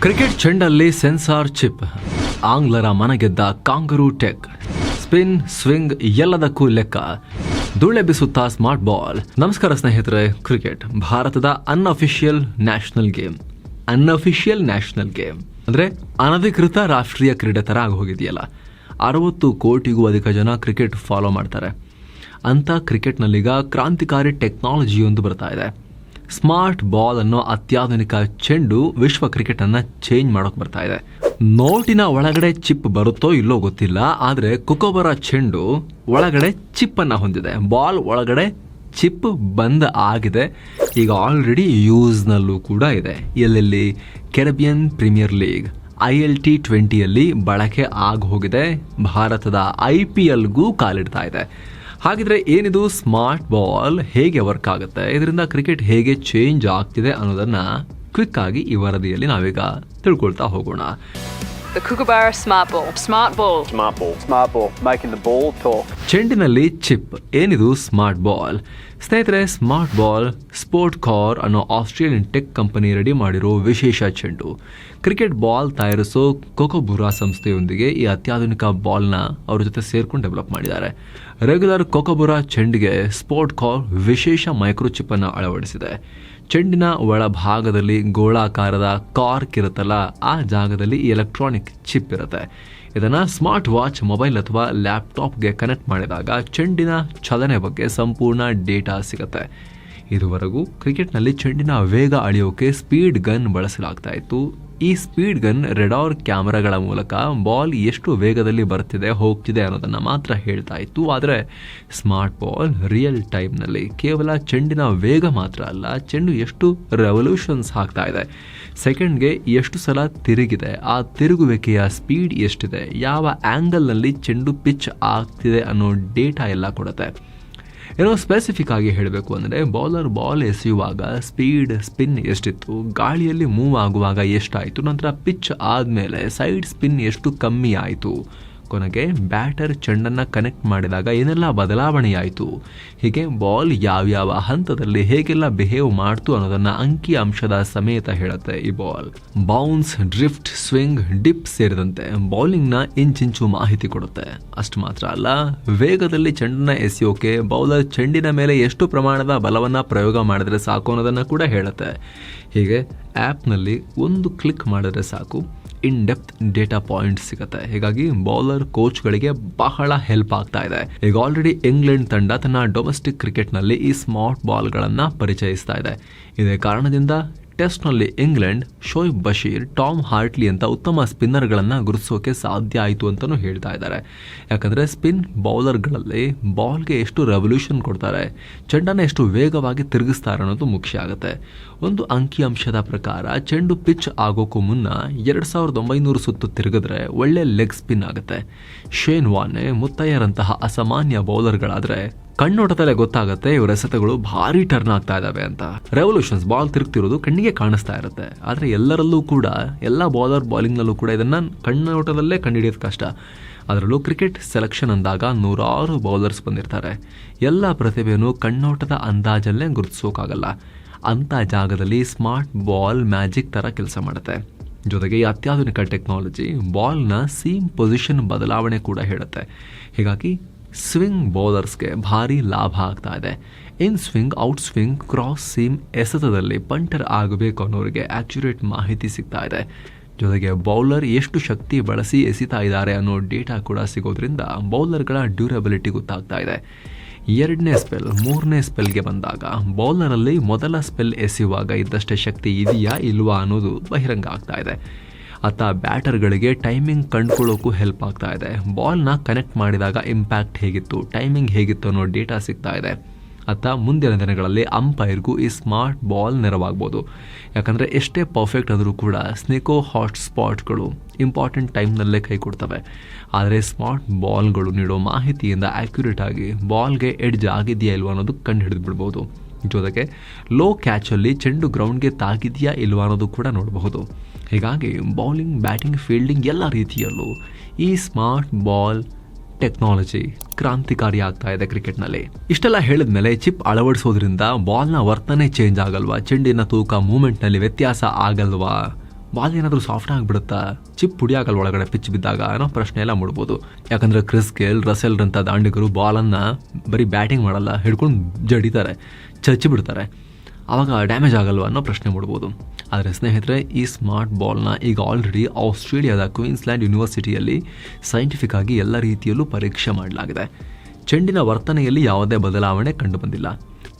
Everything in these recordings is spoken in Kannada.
ಕ್ರಿಕೆಟ್ ಚೆಂಡಲ್ಲಿ ಸೆನ್ಸಾರ್ ಚಿಪ್. ಆಂಗ್ಲರ ಮನಗೆದ್ದ ಕಾಂಗರು ಟೆಕ್. ಸ್ಪಿನ್, ಸ್ವಿಂಗ್ ಎಲ್ಲದಕ್ಕೂ ಲೆಕ್ಕ. ಧೂಳೆಬ್ಬಿಸುತ್ತಾ ಸ್ಮಾರ್ಟ್ ಬಾಲ್. ನಮಸ್ಕಾರ ಸ್ನೇಹಿತರೆ, ಕ್ರಿಕೆಟ್ ಭಾರತದ unofficial national game. Unofficial national game. ಅಂದ್ರೆ ಅನಧಿಕೃತ ರಾಷ್ಟ್ರೀಯ ಕ್ರೀಡೆ ತರ ಆಗಿ ಹೋಗಿದೆಯಲ್ಲ ಅರವತ್ತು ಕೋಟಿಗೂ ಅಧಿಕ ಜನ ಕ್ರಿಕೆಟ್ ಫಾಲೋ ಮಾಡ್ತಾರೆ. ಅಂತ ಕ್ರಿಕೆಟ್ನಲ್ಲೀಗ ಕ್ರಾಂತಿಕಾರಿ ಟೆಕ್ನಾಲಜಿಯೊಂದು ಬರ್ತಾ ಇದೆ. ಸ್ಮಾರ್ಟ್ ಬಾಲ್ ಅನ್ನೋ ಅತ್ಯಾಧುನಿಕ ಚೆಂಡು ವಿಶ್ವ ಕ್ರಿಕೆಟ್ ಅನ್ನ ಚೇಂಜ್ ಮಾಡೋಕೆ ಬರ್ತಾ ಇದೆ. ನೋಟಿನ ಒಳಗಡೆ ಚಿಪ್ ಬರುತ್ತೋ ಇಲ್ಲೋ ಗೊತ್ತಿಲ್ಲ, ಆದ್ರೆ ಕುಕೋಬರ ಚೆಂಡು ಒಳಗಡೆ ಚಿಪ್ ಅನ್ನ ಹೊಂದಿದೆ. ಬಾಲ್ ಒಳಗಡೆ ಚಿಪ್ ಬಂದ್ ಆಗಿದೆ. ಈಗ ಆಲ್ರೆಡಿ ಯೂಸ್ನಲ್ಲೂ ಕೂಡ ಇದೆ. ಎಲ್ಲೆಲ್ಲಿ? Caribbean Premier League I L T ಟ್ವೆಂಟಿಯಲ್ಲಿ ಬಳಕೆ ಆಗಿ ಹೋಗಿದೆ. ಭಾರತದ ಐ ಪಿ ಎಲ್ಗೂ ಕಾಲಿಡ್ತಾ ಇದೆ. ಹಾಗಿದ್ರೆ ಏನಿದು ಸ್ಮಾರ್ಟ್ ಬಾಲ್ ಹೇಗೆ ವರ್ಕ್ ಆಗುತ್ತೆ ಇದರಿಂದ ಕ್ರಿಕೆಟ್ ಹೇಗೆ ಚೇಂಜ್ ಆಗ್ತಿದೆ ಅನ್ನೋದನ್ನ ಕ್ವಿಕ್ ಆಗಿ ಈ ವರದಿಯಲ್ಲಿ ನಾವೀಗ ತಿಳ್ಕೊಳ್ತಾ ಹೋಗೋಣ The Kookaburra Smart Ball. Smart Ball. Smart ball. Smart ball. Making the ball talk. ಚೆಂಡಿನಲ್ಲಿ ಚಿಪ್ ಏನಿದು ಸ್ಮಾರ್ಟ್ ಬಾಲ್ ಸ್ನೇಹಿತರೆ ಸ್ಮಾರ್ಟ್ ಬಾಲ್ ಸ್ಪೋರ್ಟ್ ಕಾರ್ ಅನ್ನೋ ಆಸ್ಟ್ರೇಲಿಯನ್ ಟೆಕ್ ಕಂಪನಿ ರೆಡಿ ಮಾಡಿರೋ ವಿಶೇಷ ಚೆಂಡು. ಕ್ರಿಕೆಟ್ ಬಾಲ್ ತಯಾರಿಸೋ ಕೊಕೊಬುರಾ ಸಂಸ್ಥೆಯೊಂದಿಗೆ ಈ ಅತ್ಯಾಧುನಿಕ ಬಾಲ್ನ ಅವ್ರ ಜೊತೆ ಸೇರ್ಕೊಂಡು ಡೆವಲಪ್ ಮಾಡಿದ್ದಾರೆ. ರೆಗ್ಯುಲರ್ ಕೊಕೊಬುರಾ ಚೆಂಡಿಗೆ ಸ್ಪೋರ್ಟ್ ಕಾರ್ ವಿಶೇಷ ಮೈಕ್ರೋಚಿಪ್ ಅನ್ನು ಅಳವಡಿಸಿದೆ. ಚೆಂಡಿನ ಒಳಭಾಗದಲ್ಲಿ ಗೋಳಾಕಾರದ ಕಾರ್ಕ್ ಇರುತ್ತಲ್ಲ, ಆ ಜಾಗದಲ್ಲಿ ಎಲೆಕ್ಟ್ರಾನಿಕ್ ಚಿಪ್ ಇರುತ್ತೆ. ಇದನ್ನು ಸ್ಮಾರ್ಟ್ ವಾಚ್ ಮೊಬೈಲ್ ಅಥವಾ ಲ್ಯಾಪ್ಟಾಪ್ಗೆ ಕನೆಕ್ಟ್ ಮಾಡಿದಾಗ ಚೆಂಡಿನ ಚಲನೆ ಬಗ್ಗೆ ಸಂಪೂರ್ಣ ಡೇಟಾ ಸಿಗುತ್ತೆ. ಇದುವರೆಗೂ ಕ್ರಿಕೆಟ್ನಲ್ಲಿ ಚೆಂಡಿನ ವೇಗ ಅಳೆಯೋಕೆ ಸ್ಪೀಡ್ ಗನ್ ಬಳಸಲಾಗ್ತಾ ಇತ್ತು. ಈ ಸ್ಪೀಡ್ ಗನ್ ರೆಡಾರ್ ಕ್ಯಾಮ್ರಾಗಳ ಮೂಲಕ ಬಾಲ್ ಎಷ್ಟು ವೇಗದಲ್ಲಿ ಬರ್ತಿದೆ, ಹೋಗ್ತಿದೆ ಅನ್ನೋದನ್ನು ಮಾತ್ರ ಹೇಳ್ತಾ ಇತ್ತು. ಆದರೆ ಸ್ಮಾರ್ಟ್ ಬಾಲ್ ರಿಯಲ್ ಟೈಮ್ನಲ್ಲಿ ಕೇವಲ ಚೆಂಡಿನ ವೇಗ ಮಾತ್ರ ಅಲ್ಲ, ಚೆಂಡು ಎಷ್ಟು ರೆವಲ್ಯೂಷನ್ಸ್ ಆಗ್ತಾ ಇದೆ. ಸೆಕೆಂಡ್ಗೆ ಎಷ್ಟು ಸಲ ತಿರುಗಿದೆ, ಆ ತಿರುಗುವಿಕೆಯ ಸ್ಪೀಡ್ ಎಷ್ಟಿದೆ, ಯಾವ ಆ್ಯಂಗಲ್ನಲ್ಲಿ ಚೆಂಡು ಪಿಚ್ ಆಗ್ತಿದೆ ಅನ್ನೋ ಡೇಟಾ ಎಲ್ಲ ಕೊಡುತ್ತೆ. ಏನೋ ಸ್ಪೆಸಿಫಿಕ್ ಆಗಿ ಹೇಳಬೇಕು ಅಂದರೆ ಬೌಲರ್ ಬಾಲ್ ಎಸೆಯುವಾಗ ಸ್ಪೀಡ್ ಸ್ಪಿನ್ ಎಷ್ಟಿತ್ತು, ಗಾಳಿಯಲ್ಲಿ ಮೂವ್ ಆಗುವಾಗ ಎಷ್ಟಾಯಿತು, ನಂತರ ಪಿಚ್ ಆದಮೇಲೆ ಸೈಡ್ ಸ್ಪಿನ್ ಎಷ್ಟು ಕಮ್ಮಿ ಆಯಿತು. ಕೊನೆಗೆ ಬ್ಯಾಟರ್ ಚೆಂಡನ್ನು ಕನೆಕ್ಟ್ ಮಾಡಿದಾಗ ಏನೆಲ್ಲ ಬದಲಾವಣೆಯಾಯಿತು? ಹೀಗೆ ಬಾಲ್ ಯಾವ್ಯಾವ ಹಂತದಲ್ಲಿ ಹೇಗೆಲ್ಲ ಬಿಹೇವ್ ಮಾಡ್ತು ಅನ್ನೋದನ್ನು ಅಂಕಿ ಅಂಶದ ಸಮೇತ ಹೇಳುತ್ತೆ ಈ ball. Bounce, drift, swing, dip ಸೇರಿದಂತೆ ಬೌಲಿಂಗ್ನ ಇಂಚಿಂಚು ಮಾಹಿತಿ ಕೊಡುತ್ತೆ. ಅಷ್ಟು ಮಾತ್ರ ಅಲ್ಲ, ವೇಗದಲ್ಲಿ ಚೆಂಡನ್ನ ಎಸೆಯೋಕೆ ಬೌಲರ್ ಚೆಂಡಿನ ಮೇಲೆ ಎಷ್ಟು ಪ್ರಮಾಣದ ಬಲವನ್ನು ಪ್ರಯೋಗ ಮಾಡಿದ್ರೆ ಸಾಕು ಅನ್ನೋದನ್ನು ಕೂಡ ಹೇಳುತ್ತೆ. ಹೀಗೆ ಆ್ಯಪ್ನಲ್ಲಿ ಒಂದು ಕ್ಲಿಕ್ ಮಾಡಿದ್ರೆ ಸಾಕು. ಇನ್ ಡೆಪ್ತ್ ಡೇಟಾ ಪಾಯಿಂಟ್ ಸಿಗುತ್ತೆ. ಹೀಗಾಗಿ ಬೌಲರ್ ಕೋಚ್ಗಳಿಗೆ ಬಹಳ ಹೆಲ್ಪ್ ಆಗ್ತಾ ಇದೆ. ಈಗ ಆಲ್ರೆಡಿ ಇಂಗ್ಲೆಂಡ್ ತಂಡ ತನ್ನ ಡೊಮೆಸ್ಟಿಕ್ ಕ್ರಿಕೆಟ್ನಲ್ಲಿ ಈ ಸ್ಮಾರ್ಟ್ ಬಾಲ್ಗಳನ್ನು ಪರಿಚಯಿಸ್ತಾ ಇದೆ. ಇದೇ ಕಾರಣದಿಂದ ಟೆಸ್ಟ್ನಲ್ಲಿ England, Shoaib Bashir, Tom Hartley ಅಂತ ಉತ್ತಮ ಸ್ಪಿನ್ನರ್ಗಳನ್ನು ಗುರುತಿಸೋಕೆ ಸಾಧ್ಯ ಆಯಿತು ಅಂತಲೂ ಹೇಳ್ತಾ ಇದ್ದಾರೆ. ಯಾಕಂದರೆ ಸ್ಪಿನ್ ಬೌಲರ್ಗಳಲ್ಲಿ ಬಾಲ್ಗೆ ಎಷ್ಟು ರೆವಲ್ಯೂಷನ್ ಕೊಡ್ತಾರೆ, ಚೆಂಡನ್ನು ಎಷ್ಟು ವೇಗವಾಗಿ ತಿರುಗಿಸ್ತಾರೆ ಅನ್ನೋದು ಮುಖ್ಯ ಆಗುತ್ತೆ. ಒಂದು ಅಂಕಿಅಂಶದ ಪ್ರಕಾರ, ಚೆಂಡು ಪಿಚ್ ಆಗೋಕ್ಕೂ ಮುನ್ನ ಎರಡು ಸಾವಿರದ ಒಂಬೈನೂರು ಸುತ್ತು ತಿರುಗಿದ್ರೆ ಒಳ್ಳೆ ಲೆಗ್ ಸ್ಪಿನ್ ಆಗುತ್ತೆ. ಶೇನ್ ವಾನೆ ಮುತ್ತಯ್ಯರಂತಹ ಅಸಾಮಾನ್ಯ ಬೌಲರ್ಗಳಾದರೆ ಕಣ್ಣೋಟದಲ್ಲೇ ಗೊತ್ತಾಗುತ್ತೆ, ಇವರ ಎಸೆತಗಳು ಭಾರಿ ಟರ್ನ್ ಆಗ್ತಾ ಇದಾವೆ ಅಂತ. ರೆವಲ್ಯೂಷನ್ಸ್ ಬಾಲ್ ತಿರುಗ್ತಿರೋದು ಕಣ್ಣಿಗೆ ಕಾಣಿಸ್ತಾ ಇರುತ್ತೆ. ಆದರೆ ಎಲ್ಲರಲ್ಲೂ ಕೂಡ, ಎಲ್ಲ ಬೌಲರ್ ಬಾಲಿಂಗ್ನಲ್ಲೂ ಕೂಡ ಇದನ್ನ ಕಣ್ಣೋಟದಲ್ಲೇ ಕಂಡುಹಿಡಿಯೋದು ಕಷ್ಟ. ಅದರಲ್ಲೂ ಕ್ರಿಕೆಟ್ ಸೆಲೆಕ್ಷನ್ ಅಂದಾಗ ನೂರಾರು ಬೌಲರ್ಸ್ ಬಂದಿರ್ತಾರೆ. ಎಲ್ಲ ಪ್ರತಿಭೆಯನ್ನು ಕಣ್ಣೋಟದ ಅಂದಾಜಲ್ಲೇ ಗುರುತಿಸೋಕ್ಕಾಗಲ್ಲ ಅಂಥ ಜಾಗದಲ್ಲಿ ಸ್ಮಾರ್ಟ್ ಬಾಲ್ ಮ್ಯಾಜಿಕ್ ಥರ ಕೆಲಸ ಮಾಡುತ್ತೆ. ಜೊತೆಗೆ ಈ ಅತ್ಯಾಧುನಿಕ ಟೆಕ್ನಾಲಜಿ ಬಾಲ್ನ ಸೀಮ್ ಪೊಸಿಷನ್ ಬದಲಾವಣೆ ಕೂಡ ಹೇಳುತ್ತೆ. ಹೀಗಾಗಿ ಸ್ವಿಂಗ್ ಬೌಲರ್ಸ್ಗೆ ಭಾರಿ ಲಾಭ ಆಗ್ತಾ ಇದೆ. In swing, out swing, cross seam ಎಸೆತದಲ್ಲಿ ಪಂಟರ್ ಆಗಬೇಕು ಅನ್ನೋರಿಗೆ ಆಕ್ಯುರೇಟ್ ಮಾಹಿತಿ ಸಿಗ್ತಾ ಇದೆ. ಜೊತೆಗೆ ಬೌಲರ್ ಎಷ್ಟು ಶಕ್ತಿ ಬಳಸಿ ಎಸಿತಾ ಇದ್ದಾರೆ ಅನ್ನೋ ಡೇಟಾ ಕೂಡ ಸಿಗೋದ್ರಿಂದ ಬೌಲರ್ಗಳ ಡ್ಯೂರಬಿಲಿಟಿ ಗೊತ್ತಾಗ್ತಾ ಇದೆ. ಎರಡನೇ ಸ್ಪೆಲ್, ಮೂರನೇ ಸ್ಪೆಲ್ಗೆ ಬಂದಾಗ ಬೌಲರಲ್ಲಿ ಮೊದಲ ಸ್ಪೆಲ್ ಎಸೆಯುವಾಗ ಇದ್ದಷ್ಟೇ ಶಕ್ತಿ ಇದೆಯಾ ಇಲ್ವಾ ಅನ್ನೋದು ಬಹಿರಂಗ ಆಗ್ತಾ ಇದೆ. ಅತ್ತ ಬ್ಯಾಟರ್ಗಳಿಗೆ ಟೈಮಿಂಗ್ ಕಂಡುಕೊಳ್ಳೋಕ್ಕೂ ಹೆಲ್ಪ್ ಆಗ್ತಾ ಇದೆ. ಬಾಲ್ನ ಕನೆಕ್ಟ್ ಮಾಡಿದಾಗ ಇಂಪ್ಯಾಕ್ಟ್ ಹೇಗಿತ್ತು, ಟೈಮಿಂಗ್ ಹೇಗಿತ್ತು ಅನ್ನೋ ಡೇಟಾ ಸಿಗ್ತಾ ಇದೆ. ಆತ ಮುಂದಿನ ದಿನಗಳಲ್ಲಿ ಅಂಪೈರ್ಗೂ ಈ ಸ್ಮಾರ್ಟ್ ಬಾಲ್ ನೆರವಾಗ್ಬೋದು. ಯಾಕಂದರೆ ಎಷ್ಟೇ ಪರ್ಫೆಕ್ಟ್ ಆದರೂ ಕೂಡ ಸ್ನೇಕೋ ಹಾಟ್ ಸ್ಪಾಟ್ಗಳು ಇಂಪಾರ್ಟೆಂಟ್ ಟೈಮ್ನಲ್ಲೇ ಕೈ ಕೊಡ್ತವೆ. ಆದರೆ ಸ್ಮಾರ್ಟ್ ಬಾಲ್ಗಳು ನೀಡೋ ಮಾಹಿತಿಯಿಂದ ಆ್ಯಕ್ಯುರೇಟ್ ಆಗಿ ಬಾಲ್ಗೆ ಎಡ್ಜ್ ಆಗಿದೆಯಾ ಇಲ್ವಾ ಅನ್ನೋದು ಕಂಡು ಹಿಡಿದು ಬಿಡ್ಬೋದು ಜೊತೆಗೆ ಲೋ ಕ್ಯಾಚಲ್ಲಿ ಚೆಂಡು ಗ್ರೌಂಡ್ಗೆ ತಾಗಿದೆಯಾ ಇಲ್ವಾ ಅನ್ನೋದು ಕೂಡ ನೋಡಬಹುದು. ಹೀಗಾಗಿ ಬೌಲಿಂಗ್ ಬ್ಯಾಟಿಂಗ್ ಫೀಲ್ಡಿಂಗ್ ಎಲ್ಲ ರೀತಿಯಲ್ಲೂ ಈ ಸ್ಮಾರ್ಟ್ ಬಾಲ್ ಟೆಕ್ನಾಲಜಿ ಕ್ರಾಂತಿಕಾರಿ ಆಗ್ತಾ ಇದೆ ಕ್ರಿಕೆಟ್ನಲ್ಲಿ ಇಷ್ಟೆಲ್ಲ ಹೇಳಿದ್ಮೇಲೆ ಚಿಪ್ ಅಳವಡಿಸೋದ್ರಿಂದ ಬಾಲ್ನ ವರ್ತನೆ ಚೇಂಜ್ ಆಗಲ್ವಾ? ಚೆಂಡಿನ ತೂಕ ಮೂಮೆಂಟ್ನಲ್ಲಿ ವ್ಯತ್ಯಾಸ ಆಗಲ್ವಾ? ಬಾಲ್ ಏನಾದರೂ ಸಾಫ್ಟ್ ಆಗಿಬಿಡುತ್ತಾ? ಚಿಪ್ ಪುಡಿ ಆಗಲ್ಲ ಒಳಗಡೆ ಪಿಚ್ ಬಿದ್ದಾಗ? ಅನ್ನೋ ಪ್ರಶ್ನೆ ಎಲ್ಲ ಮೂಡ್ಬೋದು. ಯಾಕಂದ್ರೆ ಕ್ರಿಸ್ ಗೇಲ್ ರಸೆಲ್ರಂಥ ದಾಂಡಿಗರು ಬಾಲನ್ನು ಬರೀ ಬ್ಯಾಟಿಂಗ್ ಮಾಡಲ್ಲ, ಹಿಡ್ಕೊಂಡು ಜಡಿತಾರೆ ಚಚ್ಚಿ ಬಿಡ್ತಾರೆ ಆವಾಗ ಡ್ಯಾಮೇಜ್ ಆಗಲ್ವ ಅನ್ನೋ ಪ್ರಶ್ನೆ ಮಾಡ್ಬೋದು. ಆದರೆ ಸ್ನೇಹಿತರೆ, ಈ ಸ್ಮಾರ್ಟ್ ಬಾಲ್ನ ಈಗ ಆಲ್ರೆಡಿ ಆಸ್ಟ್ರೇಲಿಯಾದ ಕ್ವೀನ್ಸ್ಲ್ಯಾಂಡ್ ಯೂನಿವರ್ಸಿಟಿಯಲ್ಲಿ ಸೈಂಟಿಫಿಕ್ ಆಗಿ ಎಲ್ಲ ರೀತಿಯಲ್ಲೂ ಪರೀಕ್ಷೆ ಮಾಡಲಾಗಿದೆ. ಚೆಂಡಿನ ವರ್ತನೆಯಲ್ಲಿ ಯಾವುದೇ ಬದಲಾವಣೆ ಕಂಡುಬಂದಿಲ್ಲ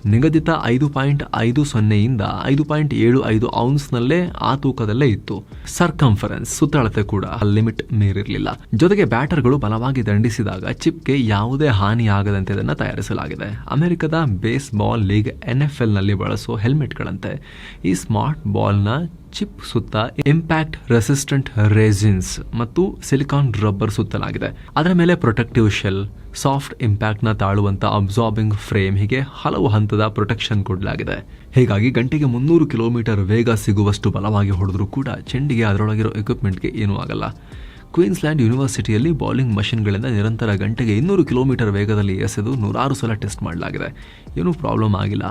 ನಿಗದಿತ ಐದು ಪಾಯಿಂಟ್ ಐದು ಸೊನ್ನೆಯಿಂದ ಐದು ಪಾಯಿಂಟ್ ಏಳು ಐದು ಔನ್ಸ್ನಲ್ಲೇ ಆ ತೂಕದಲ್ಲೇ ಇತ್ತು. ಸರ್ಕಂಫರೆನ್ಸ್ ಸುತ್ತಳತೆ ಕೂಡ ಲಿಮಿಟ್ ಮೀರಿರಲಿಲ್ಲ. ಜೊತೆಗೆ ಬ್ಯಾಟರ್ಗಳು ಬಲವಾಗಿ ದಂಡಿಸಿದಾಗ ಚಿಪ್ಗೆ ಯಾವುದೇ ಹಾನಿಯಾಗದಂತೆ ಇದನ್ನು ತಯಾರಿಸಲಾಗಿದೆ. ಅಮೆರಿಕದ ಬೇಸ್ ಬಾಲ್ ಲೀಗ್ ಎನ್ಎಫ್ಎಲ್ನಲ್ಲಿ ಬಳಸೋ ಹೆಲ್ಮೆಟ್ಗಳಂತೆ ಈ ಸ್ಮಾರ್ಟ್ ಬಾಲ್ನ ಚಿಪ್ ಸುತ್ತ ಇಂಪ್ಯಾಕ್ಟ್ ರೆಸಿಸ್ಟೆಂಟ್ ರೇಸಿನ್ಸ್ ಮತ್ತು ಸಿಲಿಕಾನ್ ರಬ್ಬರ್ ಸುತ್ತಲಾಗಿದೆ. ಅದರ ಮೇಲೆ ಪ್ರೊಟೆಕ್ಟಿವ್ ಶೆಲ್ ಸಾಫ್ಟ್ ಇಂಪ್ಯಾಕ್ಟ್ನ ತಾಳುವಂಥ ಅಬ್ಸಾರ್ಬಿಂಗ್ ಫ್ರೇಮ್ ಹೀಗೆ ಹಲವು ಹಂತದ ಪ್ರೊಟೆಕ್ಷನ್ ಕೊಡಲಾಗಿದೆ. ಹೀಗಾಗಿ ಗಂಟೆಗೆ ಮುನ್ನೂರು ಕಿಲೋಮೀಟರ್ ವೇಗ ಸಿಗುವಷ್ಟು ಬಲವಾಗಿ ಹೊಡೆದರೂ ಕೂಡ ಚೆಂಡಿಗೆ ಅದರೊಳಗಿರೋ ಎಕ್ವಿಪ್ಮೆಂಟ್ಗೆ ಏನೂ ಆಗಲ್ಲ. ಕ್ವೀನ್ಸ್ಲ್ಯಾಂಡ್ ಯೂನಿವರ್ಸಿಟಿಯಲ್ಲಿ ಬೌಲಿಂಗ್ ಮಷಿನ್ಗಳಿಂದ ನಿರಂತರ ಗಂಟೆಗೆ ಇನ್ನೂರು ಕಿಲೋಮೀಟರ್ ವೇಗದಲ್ಲಿ ಎಸೆದು ನೂರಾರು ಸಲ ಟೆಸ್ಟ್ ಮಾಡಲಾಗಿದೆ. ಏನೂ ಪ್ರಾಬ್ಲಮ್ ಆಗಿಲ್ಲ.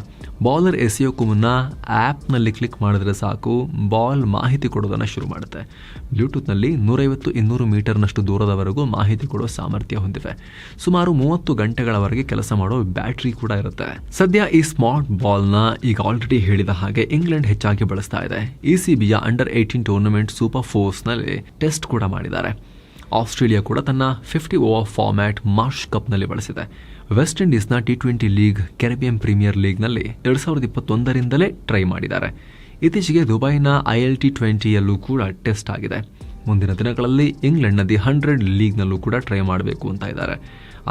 ಬೌಲರ್ ಎಸೆಯೋಕ್ಕೂ ಮುನ್ನ ಆ್ಯಪ್ನಲ್ಲಿ ಕ್ಲಿಕ್ ಮಾಡಿದ್ರೆ ಸಾಕು, ಬಾಲ್ ಮಾಹಿತಿ ಕೊಡೋದನ್ನು ಶುರು ಮಾಡುತ್ತೆ. ಬ್ಲೂಟೂತ್ನಲ್ಲಿ ನೂರೈವತ್ತು ಇನ್ನೂರು ಮೀಟರ್ನಷ್ಟು ದೂರದವರೆಗೂ ಮಾಹಿತಿ ಕೊಡೋ ಸಾಮರ್ಥ್ಯ ಹೊಂದಿವೆ ಸುಮಾರು ಮೂವತ್ತು ಗಂಟೆಗಳವರೆಗೆ ಕೆಲಸ ಮಾಡೋ ಬ್ಯಾಟ್ರಿ ಕೂಡ ಇರುತ್ತೆ. ಸದ್ಯ ಈ ಸ್ಮಾರ್ಟ್ ಬಾಲ್ನ ಈಗ ಆಲ್ರೆಡಿ ಹೇಳಿದ ಹಾಗೆ ಇಂಗ್ಲೆಂಡ್ ಹೆಚ್ಚಾಗಿ ಬಳಸ್ತಾ ಇದೆ. ಇ ಸಿ ಬಿಯ ಅಂಡರ್ ಏಯ್ಟೀನ್ ಟೂರ್ನಮೆಂಟ್ ಸೂಪರ್ ಫೋರ್ಸ್ನಲ್ಲಿ ಟೆಸ್ಟ್ ಕೂಡ ಮಾಡಿದ್ದಾರೆ. ಆಸ್ಟ್ರೇಲಿಯಾ ಕೂಡ ತನ್ನ ಫಿಫ್ಟಿ ಓವರ್ ಫಾರ್ಮ್ಯಾಟ್ ಮಾರ್ಷ್ ಕಪ್ನಲ್ಲಿ ಬಳಸಿದೆ. West ಇಂಡೀಸ್ನ T twenty league Caribbean Premier ಲೀಗ್ನಲ್ಲಿ ಎರಡು ಸಾವಿರದ ಇಪ್ಪತ್ತೊಂದರಿಂದಲೇ ಟ್ರೈ ಮಾಡಿದ್ದಾರೆ. ಇತ್ತೀಚೆಗೆ ದುಬೈನ ಐ ಎಲ್ ಟಿ ಟ್ವೆಂಟಿಯಲ್ಲೂ ಕೂಡ ಟೆಸ್ಟ್ ಆಗಿದೆ. ಮುಂದಿನ ದಿನಗಳಲ್ಲಿ ಇಂಗ್ಲೆಂಡ್ನ ದಿ ಹಂಡ್ರೆಡ್ ಲೀಗ್ನಲ್ಲೂ ಕೂಡ ಟ್ರೈ ಮಾಡಬೇಕು ಅಂತ ಇದ್ದಾರೆ.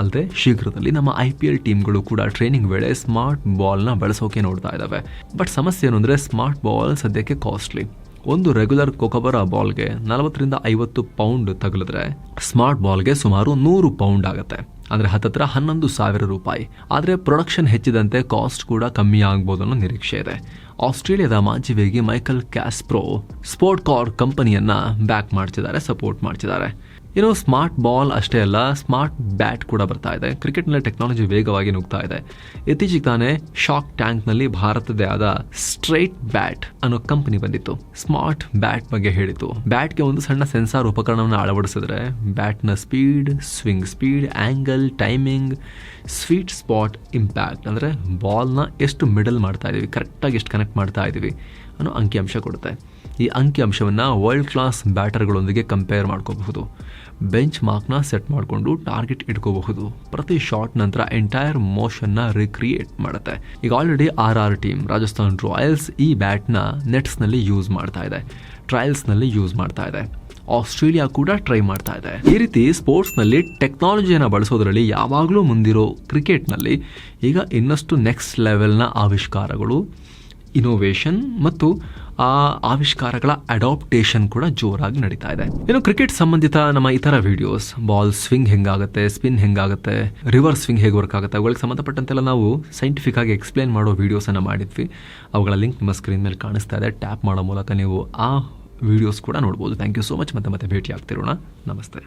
ಅಲ್ಲದೆ ಶೀಘ್ರದಲ್ಲಿ ನಮ್ಮ ಐ ಪಿ ಎಲ್ ಟೀಮ್ಗಳು ಕೂಡ ಟ್ರೈನಿಂಗ್ ವೇಳೆ ಸ್ಮಾರ್ಟ್ ಬಾಲ್ನ ಬಳಸೋಕೆ ನೋಡ್ತಾ ಇದ್ದಾವೆ ಬಟ್ ಸಮಸ್ಯೆ ಏನು ಸ್ಮಾರ್ಟ್ ಬಾಲ್ ಸದ್ಯಕ್ಕೆ ಕಾಸ್ಟ್ಲಿ ಒಂದು ರೆಗ್ಯುಲರ್ ಕೊಕೊಬರ ಬಾಲ್ಗೆ ನಲವತ್ತರಿಂದ ಐವತ್ತು ಪೌಂಡ್ ತಗುಲಿದ್ರೆ ಸ್ಮಾರ್ಟ್ ಬಾಲ್ಗೆ ಸುಮಾರು ನೂರು ಪೌಂಡ್ ಆಗುತ್ತೆ. ಅಂದರೆ ಹತ್ತತ್ರ ಹನ್ನೊಂದು ಸಾವಿರ ರೂಪಾಯಿ. ಆದರೆ ಪ್ರೊಡಕ್ಷನ್ ಹೆಚ್ಚಿದಂತೆ ಕಾಸ್ಟ್ ಕೂಡ ಕಮ್ಮಿ ಆಗ್ಬೋದು ಅನ್ನೋ ನಿರೀಕ್ಷೆ ಇದೆ. ಆಸ್ಟ್ರೇಲಿಯಾದ ಮಾಜಿ ವೇಗಿ ಮೈಕಲ್ ಕ್ಯಾಸ್ಪ್ರೋ ಸ್ಪೋರ್ಟ್ ಕಾರ್ ಕಂಪನಿಯನ್ನ ಬ್ಯಾಕ್ ಮಾಡ್ತಿದ್ದಾರೆ ಸಪೋರ್ಟ್ ಮಾಡ್ತಿದ್ದಾರೆ. ಇನ್ನು ಸ್ಮಾರ್ಟ್ ಬಾಲ್ ಅಷ್ಟೇ ಅಲ್ಲ ಸ್ಮಾರ್ಟ್ ಬ್ಯಾಟ್ ಕೂಡ ಬರ್ತಾ ಇದೆ. ಕ್ರಿಕೆಟ್ನಲ್ಲಿ ಟೆಕ್ನಾಲಜಿ ವೇಗವಾಗಿ ನುಗ್ತಾ ಇದೆ. ಇತ್ತೀಚೆಗೆ ತಾನೇ ಶಾಕ್ ಟ್ಯಾಂಕ್ನಲ್ಲಿ ಭಾರತದೇ ಆದ ಸ್ಟ್ರೈಟ್ ಬ್ಯಾಟ್ ಅನ್ನೋ ಕಂಪನಿ ಬಂದಿತ್ತು. ಸ್ಮಾರ್ಟ್ ಬ್ಯಾಟ್ ಬಗ್ಗೆ ಹೇಳಿತು ಬ್ಯಾಟ್ಗೆ ಒಂದು ಸಣ್ಣ ಸೆನ್ಸಾರ್ ಉಪಕರಣವನ್ನು ಅಳವಡಿಸಿದ್ರೆ ಬ್ಯಾಟ್ನ speed swing speed angle timing sweet spot impact ಅಂದರೆ ಬಾಲ್ನ ಎಷ್ಟು ಮಿಡಲ್ ಮಾಡ್ತಾ ಇದ್ದೀವಿ ಕರೆಕ್ಟಾಗಿ ಎಷ್ಟು ಕನೆಕ್ಟ್ ಮಾಡ್ತಾ ಇದ್ದೀವಿ ಅನ್ನೋ ಅಂಕಿಅಂಶ ಕೊಡುತ್ತೆ. ಈ ಅಂಕಿಅಂಶವನ್ನು ವರ್ಲ್ಡ್ ಕ್ಲಾಸ್ ಬ್ಯಾಟರ್ಗಳೊಂದಿಗೆ ಕಂಪೇರ್ ಮಾಡ್ಕೋಬಹುದು. ಬೆಂಚ್ ಮಾರ್ಕ್ನ ಸೆಟ್ ಮಾಡಿಕೊಂಡು ಟಾರ್ಗೆಟ್ ಇಟ್ಕೋಬಹುದು. ಪ್ರತಿ ಶಾಟ್ ನಂತರ ಎಂಟೈರ್ ಮೋಷನ್ನ ರಿಕ್ರಿಯೇಟ್ ಮಾಡುತ್ತೆ. ಈಗ already R R team Rajasthan Royals ಈ ಬ್ಯಾಟ್ನ ನೆಟ್ಸ್ನಲ್ಲಿ ಯೂಸ್ ಮಾಡ್ತಾ ಇದೆ. ಟ್ರಯಲ್ಸ್ನಲ್ಲಿ ಯೂಸ್ ಮಾಡ್ತಾ ಇದೆ. ಆಸ್ಟ್ರೇಲಿಯಾ ಕೂಡ ಟ್ರೈ ಮಾಡ್ತಾ ಇದೆ. ಈ ರೀತಿ ಸ್ಪೋರ್ಟ್ಸ್ನಲ್ಲಿ ಟೆಕ್ನಾಲಜಿಯನ್ನು ಬಳಸೋದ್ರಲ್ಲಿ ಯಾವಾಗಲೂ ಮುಂದಿರೋ ಕ್ರಿಕೆಟ್ನಲ್ಲಿ ಈಗ ಇನ್ನಷ್ಟು ನೆಕ್ಸ್ಟ್ ಲೆವೆಲ್ನ ಆವಿಷ್ಕಾರಗಳು ಇನೋವೇಷನ್ ಮತ್ತು ಆ ಆವಿಷ್ಕಾರಗಳ ಅಡಾಪ್ಟೇಷನ್ ಕೂಡ ಜೋರಾಗಿ ನಡೀತಾ ಇದೆ. ಇನ್ನು ಕ್ರಿಕೆಟ್ ಸಂಬಂಧಿತ ನಮ್ಮ ಇತರ ವಿಡಿಯೋಸ್ ಬಾಲ್ ಸ್ವಿಂಗ್ ಹೆಂಗಾಗುತ್ತೆ ಸ್ಪಿನ್ ಹೆಂಗಾಗುತ್ತೆ ರಿವರ್ಸ್ ಸ್ವಿಂಗ್ ಹೇಗೆ ವರ್ಕ್ ಆಗುತ್ತೆ, ಅವುಗಳಿಗೆ ಸಂಬಂಧಪಟ್ಟಂತೆಲ್ಲ ನಾವು ಸೈಂಟಿಫಿಕ್ ಆಗಿ ಎಕ್ಸ್ಪ್ಲೇನ್ ಮಾಡೋ ವಿಡಿಯೋಸನ್ನು ಮಾಡಿದ್ವಿ. ಅವುಗಳ ಲಿಂಕ್ ನಿಮ್ಮ ಸ್ಕ್ರೀನ್ ಮೇಲೆ ಕಾಣಿಸ್ತಾ ಇದೆ. ಟ್ಯಾಪ್ ಮಾಡೋ ಮೂಲಕ ನೀವು ಆ ವಿಡಿಯೋಸ್ ಕೂಡ ನೋಡ್ಬೋದು. ಥ್ಯಾಂಕ್ ಯು ಸೋ ಮಚ್ ಮತ್ತೆ ಮತ್ತೆ ಭೇಟಿ ಆಗ್ತಿರೋಣ ನಮಸ್ತೆ.